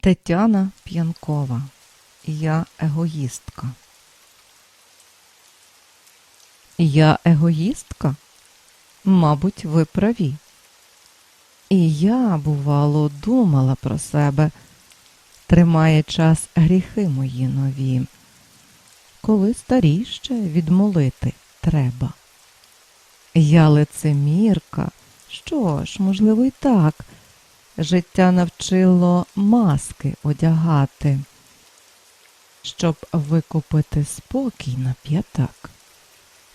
Тетяна П'янкова. Я егоїстка. Я егоїстка? Мабуть, ви праві. І я, бувало, думала про себе, тримає час гріхи мої нові, коли старі ще відмолити треба. Я лицемірка, що ж, можливо, й так. Життя навчило маски одягати, щоб викупити спокій на п'ятак.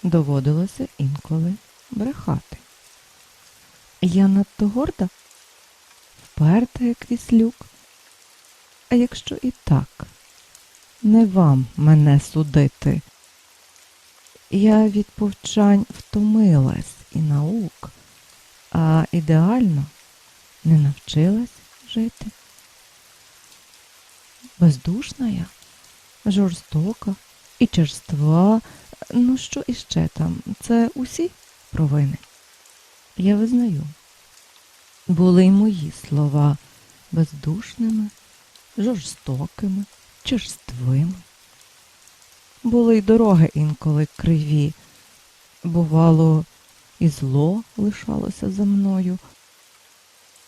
Доводилося інколи брехати. Я надто горда, вперта, як віслюк. А якщо і так, не вам мене судити. Я від повчань втомилась і наук, а ідеально не навчилась жити. Бездушна я, жорстока і черства. Ну що іще там? Це усі провини. Я визнаю. Були й мої слова бездушними, жорстокими, черствими. Були й дороги інколи криві. Бувало, і зло лишалося за мною.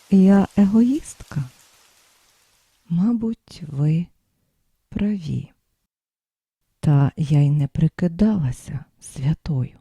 Я егоїстка. Мабуть, ви праві. Та я й не прикидалася святою.